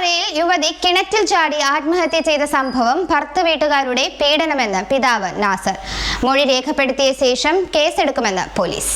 ഉണ്ടപ്പാറയിൽ യുവതി കിണറ്റിൽ ചാടി ആത്മഹത്യ ചെയ്ത സംഭവം ഭർത്ത വീട്ടുകാരുടെ പീഡനമെന്ന് പിതാവ് നാസർ. മൊഴി രേഖപ്പെടുത്തിയ ശേഷം കേസെടുക്കുമെന്ന് പോലീസ്.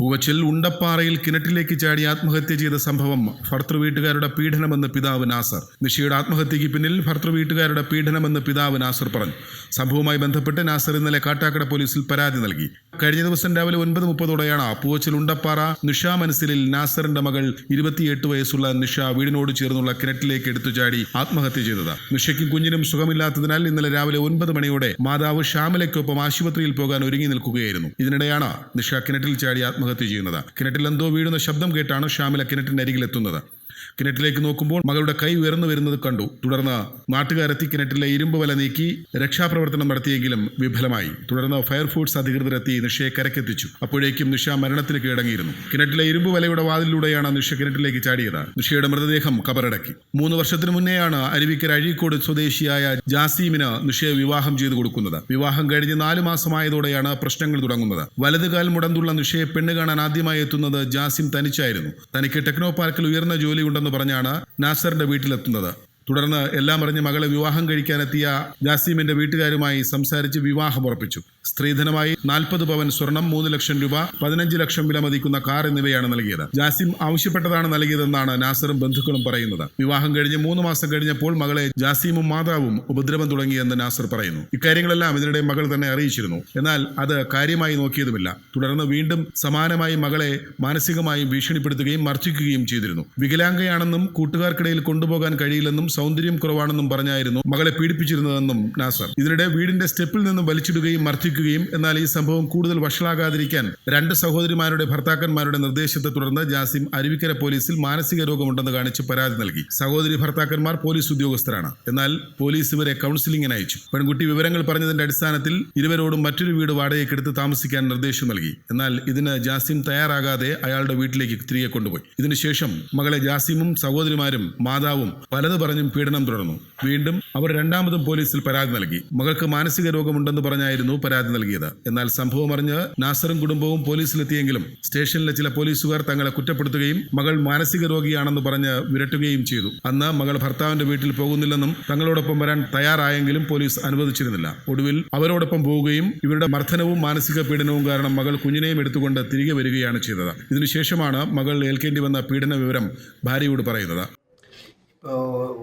പൂവച്ചിൽ ഉണ്ടപ്പാറയിൽ കിണറ്റിലേക്ക് ചാടി ആത്മഹത്യ ചെയ്ത സംഭവം ഭർത്തൃ വീട്ടുകാരുടെ പീഡനമെന്ന് പിതാവ് നാസർ. നിഷയുടെ ആത്മഹത്യയ്ക്ക് പിന്നിൽ ഭർത്തൃ വീട്ടുകാരുടെ പീഡനമെന്ന് പിതാവ് നാസർ പറഞ്ഞു. സംഭവവുമായി ബന്ധപ്പെട്ട് നാസർ ഇന്നലെ കാട്ടാക്കട പോലീസിൽ പരാതി നൽകി. കഴിഞ്ഞ ദിവസം രാവിലെ ഒൻപത് മുപ്പതോടെയാണ് പൂവച്ചിൽ ഉണ്ടപ്പാറ നിഷ മനസ്സിലിൽ നാസറിന്റെ മകൾ ഇരുപത്തിയെട്ട് വയസ്സുള്ള നിഷ വീടിനോട് ചേർന്നുള്ള കിണറ്റിലേക്ക് എടുത്തു ചാടി ആത്മഹത്യ ചെയ്തത്. നിഷയ്ക്കും കുഞ്ഞിനും സുഖമില്ലാത്തതിനാൽ ഇന്നലെ രാവിലെ ഒൻപത് മണിയോടെ മാതാവ് ശ്യാമലയ്ക്കൊപ്പം ആശുപത്രിയിൽ പോകാൻ ഒരുങ്ങി നിൽക്കുകയായിരുന്നു. ഇതിനിടെയാണ് നിഷ കിണറ്റിൽ ചാടി ആത്മഹത്യ ചെയ്യുന്നത്. കിണറ്റിൽ എന്തോ വീഴുന്ന ശബ്ദം കേട്ടാണ് ശ്യാമില കിണറ്റിന്റെ അരികിലെത്തുന്നത് കിണറ്റിലേക്ക് നോക്കുമ്പോൾ മകളുടെ കൈ ഉയർന്നു വരുന്നത് കണ്ടു. തുടർന്ന് നാട്ടുകാരെത്തി കിണറ്റിലെ ഇരുമ്പ് വല നീക്കി രക്ഷാപ്രവർത്തനം നടത്തിയെങ്കിലും വിഫലമായി. തുടർന്ന് ഫയർഫോഴ്സ് അധികൃതരെത്തി നിഷയെ കരക്കെത്തിച്ചു അപ്പോഴേക്കും നിഷ മരണത്തിന് കീഴടങ്ങിയിരുന്നു കിണറ്റിലെ ഇരുമ്പ് വലയുടെ വാതിലൂടെയാണ് നിഷ കിണറ്റിലേക്ക് ചാടിയത്. നിഷയുടെ മൃതദേഹം കബറടക്കി. മൂന്ന് വർഷത്തിനു മുന്നേയാണ് അരുവിക്കര അഴീക്കോട് സ്വദേശിയായ ജാസീമിന് നിഷയെ വിവാഹം ചെയ്തു കൊടുക്കുന്നത്. വിവാഹം കഴിഞ്ഞ് നാലു മാസമായതോടെയാണ് പ്രശ്നങ്ങൾ തുടങ്ങുന്നത്. വലതുകാൽ മുടന്തുള്ള നിഷയെ പെണ്ണ് കാണാൻ ആദ്യമായി എത്തുന്നത് ജാസിം തനിച്ചായിരുന്നു. തനിക്ക് ടെക്നോ പാർക്കിൽ ഉയർന്ന ജോലിയുണ്ടെന്ന് പറഞ്ഞാണ് നാസറിന്റെ വീട്ടിലെത്തുന്നത്. തുടർന്ന് എല്ലാം അറിഞ്ഞ് മകളെ വിവാഹം കഴിക്കാനെത്തിയ ജാസീമിന്റെ വീട്ടുകാരുമായി സംസാരിച്ച് വിവാഹം ഉറപ്പിച്ചു. സ്ത്രീധനമായി നാൽപ്പത് പവൻ സ്വർണം മൂന്ന് ലക്ഷം രൂപ പതിനഞ്ച് ലക്ഷം വില മതിക്കുന്ന കാർ എന്നിവയാണ് നൽകിയത്. ജാസിം ആവശ്യപ്പെട്ടതാണ് നൽകിയതെന്നാണ് നാസറും ബന്ധുക്കളും പറയുന്നത്. വിവാഹം കഴിഞ്ഞ് മൂന്ന് മാസം കഴിഞ്ഞപ്പോൾ മകളെ ജാസീമും മാതാവും ഉപദ്രവം തുടങ്ങിയെന്ന് നാസർ പറയുന്നു. ഇക്കാര്യങ്ങളെല്ലാം ഇതിനിടെ മകൾ തന്നെ അറിയിച്ചിരുന്നു. എന്നാൽ അത് കാര്യമായി നോക്കിയതുമില്ല. തുടർന്ന് വീണ്ടും സമാനമായി മകളെ മാനസികമായും ഭീഷണിപ്പെടുത്തുകയും മർദ്ദിക്കുകയും ചെയ്തിരുന്നു. വികലാംഗയാണെന്നും കൂട്ടുകാർക്കിടയിൽ കൊണ്ടുപോകാൻ കഴിയില്ലെന്നും സൗന്ദര്യം കുറവാണെന്നും പറഞ്ഞായിരുന്നു മകളെ പീഡിപ്പിച്ചിരുന്നതെന്നും നാസർ. ഇതിനിടെ വീടിന്റെ സ്റ്റെപ്പിൽ നിന്നും വലിച്ചിടുകയും മർദ്ദിക്കുകയും എന്നാൽ ഈ സംഭവം കൂടുതൽ വഷളാകാതിരിക്കാൻ രണ്ട് സഹോദരിമാരുടെ ഭർത്താക്കന്മാരുടെ നിർദ്ദേശത്തെ തുടർന്ന് ജാസിം അരുവിക്കര പോലീസിൽ മാനസിക രോഗമുണ്ടെന്ന് കാണിച്ച് പരാതി നൽകി. സഹോദരി ഭർത്താക്കന്മാർ പോലീസ് ഉദ്യോഗസ്ഥരാണ്. എന്നാൽ പോലീസ് ഇവരെ കൗൺസിലിംഗിന് അയച്ചു. പെൺകുട്ടി വിവരങ്ങൾ പറഞ്ഞതിന്റെ അടിസ്ഥാനത്തിൽ ഇരുവരോടും മറ്റൊരു വീട് വാടകയ്ക്കെടുത്ത് താമസിക്കാൻ നിർദ്ദേശം നൽകി. എന്നാൽ ഇതിന് ജാസിം തയ്യാറാകാതെ അയാളുടെ വീട്ടിലേക്ക് തിരികെ കൊണ്ടുപോയി. ഇതിനുശേഷം മകളെ ജാസിമും സഹോദരിമാരും മാതാവും പലത് പറഞ്ഞും പീഡനം തുടർന്നു. വീണ്ടും അവർ രണ്ടാമതും പോലീസിൽ പരാതി നൽകി. മകൾക്ക് മാനസിക രോഗമുണ്ടെന്ന് പറഞ്ഞായിരുന്നു പരാതി നൽകിയത്. എന്നാൽ സംഭവം അറിഞ്ഞ് നാസറും കുടുംബവും പോലീസിലെത്തിയെങ്കിലും സ്റ്റേഷനിലെ ചില പോലീസുകാർ തങ്ങളെ കുറ്റപ്പെടുത്തുകയും മകൾ മാനസിക രോഗിയാണെന്ന് പറഞ്ഞ് വിരട്ടുകയും ചെയ്തു. അന്ന് മകൾ ഭർത്താവിന്റെ വീട്ടിൽ പോകുന്നില്ലെന്നും തങ്ങളോടൊപ്പം വരാൻ തയ്യാറായെങ്കിലും പോലീസ് അനുവദിച്ചിരുന്നില്ല. ഒടുവിൽ അവരോടൊപ്പം പോവുകയും ഇവരുടെ മർദ്ദനവും മാനസിക പീഡനവും കാരണം മകൾ കുഞ്ഞിനെയും എടുത്തുകൊണ്ട് തിരികെ വരികയാണ് ചെയ്തത്. ഇതിനുശേഷമാണ് മകൾ ഏൽക്കേണ്ടി വന്ന പീഡന വിവരം ഭാര്യയോട് പറയുന്നത്.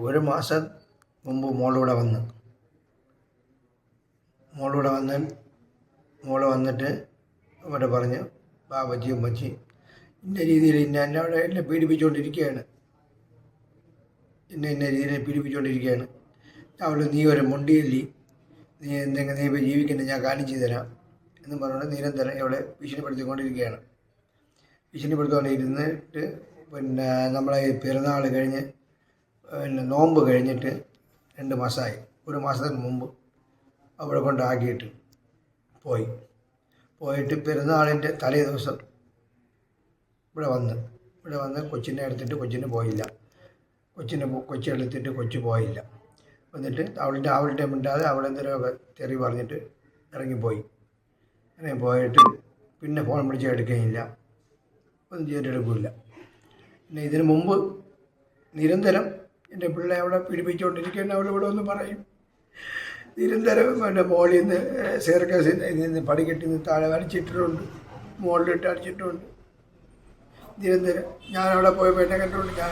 ഒരു മാസം മുമ്പ് മോളിവിടെ വന്ന്. മോളിവിടെ വന്ന് മോൾ വന്നിട്ട് അവിടെ പറഞ്ഞു ബാബച്ചി ഉമ്മച്ചി ഇന്ന രീതിയിൽ ഇന്ന എന്നെ അവിടെ എന്നെ പീഡിപ്പിച്ചുകൊണ്ടിരിക്കുകയാണ് ഇന്ന ഇന്ന രീതിയിൽ പീഡിപ്പിച്ചുകൊണ്ടിരിക്കുകയാണ് അവൾ നീ ഒരു മുണ്ടിയല്ലി നീ എന്തെങ്കിലും നീ ഇപ്പോൾ ജീവിക്കുന്നത് ഞാൻ കാണിച്ചു തരാം. എന്ന് പറഞ്ഞുകൊണ്ട് നിരന്തരം ഇവിടെ ഭീഷണിപ്പെടുത്തിക്കൊണ്ടിരിക്കുകയാണ്. ഭീഷണിപ്പെടുത്തിക്കൊണ്ടിരുന്നിട്ട് പിന്നെ നമ്മളെ പിറന്നാൾ കഴിഞ്ഞ് പിന്നെ നോമ്പ് കഴിഞ്ഞിട്ട് രണ്ട് മാസമായി. ഒരു മാസത്തിന് മുമ്പ് അവിടെ കൊണ്ടാക്കിയിട്ട് പോയി. പോയിട്ട് പെരുന്നാളിന്റെ തലേ ദിവസം ഇവിടെ വന്ന്. ഇവിടെ വന്ന് കൊച്ചിനെ എടുത്തിട്ട് കൊച്ചിന് പോയില്ല. കൊച്ചിനെ പോ- കൊച്ചി എടുത്തിട്ട് കൊച്ചു പോയില്ല. എന്നിട്ട് അവളുടെ അവളുടെ മിണ്ടാതെ അവളെന്തെങ്കിലുമൊക്കെ തെറി പറഞ്ഞിട്ട് ഇറങ്ങിപ്പോയി. അങ്ങനെ പോയിട്ട് പിന്നെ ഫോൺ വിളിച്ച് എടുക്കുകയില്ല. ഒന്നും ചെയ്തിട്ട് എടുക്കില്ല. പിന്നെ ഇതിനു മുമ്പ് നിരന്തരം എന്റെ പിള്ളേ അവിടെ പീഡിപ്പിച്ചുകൊണ്ടിരിക്കുകയാണ് അവൾ ഇവിടെ ഒന്ന് പറയും നിരന്തരം എന്റെ മോളിൽ നിന്ന് സേർക്കസിൽ നിന്ന് കെട്ടി നിന്ന് താഴെ അടിച്ചിട്ടുണ്ട് മുകളിലിട്ട് അടിച്ചിട്ടുണ്ട്. നിരന്തരം ഞാൻ അവിടെ പോയപ്പോൾ എന്നെ കണ്ടുകൊണ്ട് ഞാൻ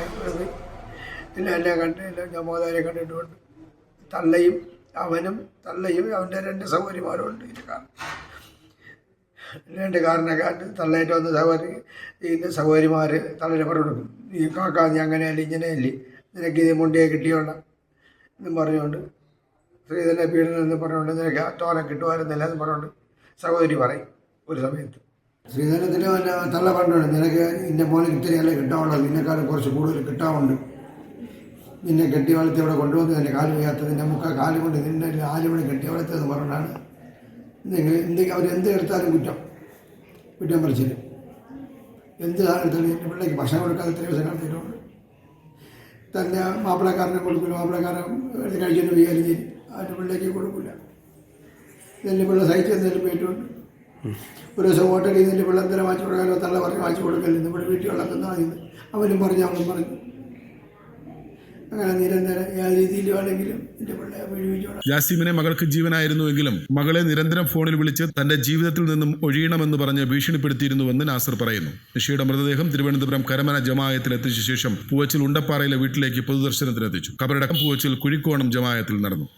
പിന്നെ എന്നെ കണ്ട് ഞാൻ മോതാരെ കണ്ടിട്ടുണ്ട്. തള്ളയും അവനും തള്ളയും അവന്റെ രണ്ട് സൗകര്യമാരും ഉണ്ട് ഇതിന് കാരണം. രണ്ട് കാരണക്കാട്ട് തള്ളയിട്ട് വന്ന സഹോദരി ഇതിന്റെ സഹോദരിമാർ തള്ളനെ പറഞ്ഞു കൊടുക്കും. നീ കാക്കാ നീ അങ്ങനെയല്ലേ ഇങ്ങനെയല്ലേ? നിനക്ക് ഇത് മുണ്ടിയെ കിട്ടിയോളാം എന്നും പറഞ്ഞുകൊണ്ട് സ്ത്രീധന പീഡനം എന്ന് പറഞ്ഞുകൊണ്ട് നിനക്ക് തോനെ കിട്ടുമായിരുന്നില്ല എന്ന് പറഞ്ഞുകൊണ്ട് സഹോദരി പറയും ഒരു സമയത്ത്. സ്ത്രീധനത്തിന് പിന്നെ തള്ള പറഞ്ഞുകൊണ്ട് നിനക്ക് ഇന്ന മോനെ ഇത്രയല്ല കിട്ടാവുള്ളത് നിന്നെക്കാളും കുറച്ച് കൂടുതൽ കിട്ടാവുണ്ട്. നിന്നെ കെട്ടി വളർത്തി അവിടെ കൊണ്ടുവന്ന് നിന്നെ കാൽ വയ്യാത്തത് നിന്റെ മുക്ക കാൽ കൊണ്ട് നിന്നെ ആലുമണി കെട്ടി വളർത്തിയതെന്ന് പറഞ്ഞാണ് നിങ്ങൾ എന്ത് അവരെന്ത് എടുത്താലും കുറ്റം കുറ്റം പറിച്ചില്ല എന്ത് കാലത്താണ് എന്റെ പിള്ളേക്ക് ഭക്ഷണം കൊടുക്കാതെ ഇത്രയും ദിവസം നടത്തിയിട്ടുണ്ട് തന്നെ മാപ്പിളക്കാരനെ കൊടുക്കില്ല മാപ്പിളക്കാരൻ എടുത്ത് വിചാരം ചെയ്തു അതിന്റെ പിള്ളേക്ക് കൊടുക്കില്ല. നെല്ല് പിള്ള സഹിച്ച് നെല്ല് പോയിട്ടുണ്ട് ഒരു ദിവസം ഹോട്ടലിൽ നെല്ലിപ്പിള്ള എന്തെങ്കിലും വാങ്ങിച്ചു കൊടുക്കാനോ തള്ള പറഞ്ഞ് വാങ്ങിച്ചു കൊടുക്കല്ലേ നമ്മുടെ വീട്ടിൽ വളർത്തുന്ന മതി അവനും പറഞ്ഞു അവനും പറഞ്ഞു. നിരന്തരം ജാസിമിനെ മകൾക്ക് ജീവനായിരുന്നുവെങ്കിലും മകളെ നിരന്തരം ഫോണിൽ വിളിച്ച് തന്റെ ജീവിതത്തിൽ നിന്നും ഒഴിയണമെന്ന് പറഞ്ഞ് ഭീഷണിപ്പെടുത്തിയിരുന്നുവെന്ന് നാസർ പറയുന്നു. നിഷയുടെ മൃതദേഹം തിരുവനന്തപുരം കരമന ജമായത്തിൽ എത്തിച്ച ശേഷം പൂവച്ചിൽ ഉണ്ടപ്പാറയിലെ വീട്ടിലേക്ക് പൊതുദർശനത്തിനെത്തിച്ചു. കബറടക്കം പൂവച്ചിൽ കുഴിക്കോണം ജമായത്തിൽ നടന്നു.